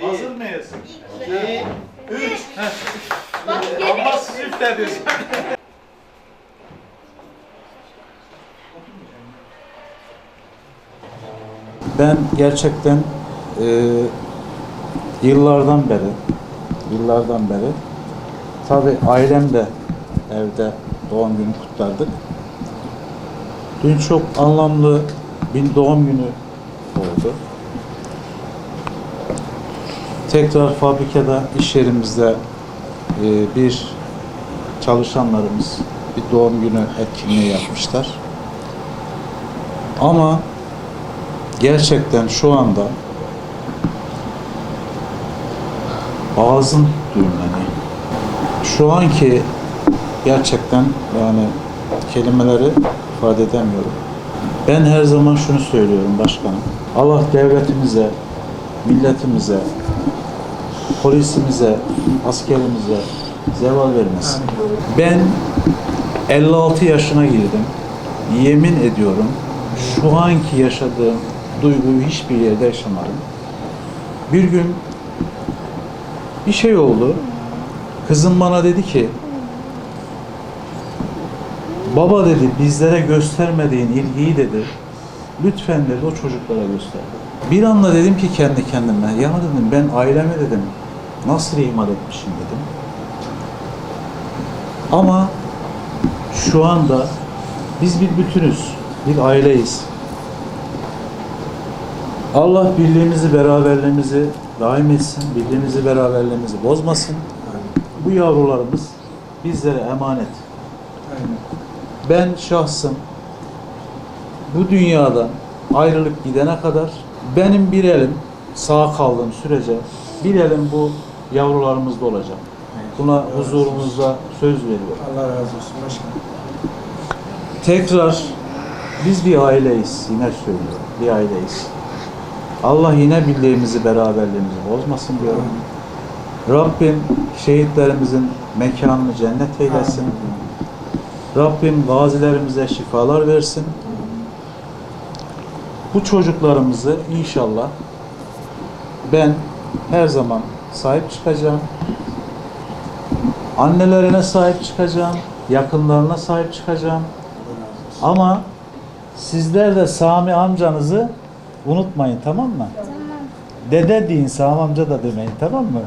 Hazır mıyız? İki, üç. Ama siz üflediniz. Ben gerçekten e, yıllardan beri, yıllardan beri, tabi ailem de evde doğum günü kutlardık. Dün çok anlamlı bir doğum günü oldu. Tekrar fabrikada, iş yerimizde e, bir çalışanlarımız bir doğum günü etkinliği yapmışlar. Ama gerçekten şu anda ağzım düğümleniyor. Şu anki gerçekten yani kelimeleri ifade edemiyorum. Ben her zaman şunu söylüyorum başkanım. Allah devletimize, milletimize, polisimize, askerimize zeval vermesin. Ben 56 yaşına girdim. Yemin ediyorum şu anki yaşadığım duyguyu hiçbir yerde yaşamadım. Bir gün bir şey oldu. Kızım bana dedi ki Baba dedi bizlere göstermediğin ilgiyi dedi lütfen dedi o çocuklara göster. Bir anda dedim ki kendi kendime ya dedim ben aileme dedim nasıl ihmal etmişim dedim. Ama şu anda biz bir bütünüz, bir aileyiz. Allah birliğimizi, beraberliğimizi daim etsin, birliğimizi, beraberliğimizi bozmasın. Bu yavrularımız bizlere emanet. Ben şahsım bu dünyadan ayrılıp gidene kadar benim bir elim sağ kaldığım sürece bir elim bu yavrularımızda olacak. Buna huzurunuzda söz veriyorum. Allah razı olsun başkanım. Tekrar biz bir aileyiz. Yine söylüyorum. Bir aileyiz. Allah yine birliğimizi, beraberliğimizi bozmasın diyorum. Rabbim şehitlerimizin mekanını cennet eylesin. Rabbim gazilerimize şifalar versin. Bu çocuklarımızı inşallah ben her zaman sahip çıkacağım. Annelerine sahip çıkacağım. Yakınlarına sahip çıkacağım. Ama sizler de Sami amcanızı unutmayın tamam mı? Tamam. Dede deyin Sami amca da demeyin tamam mı?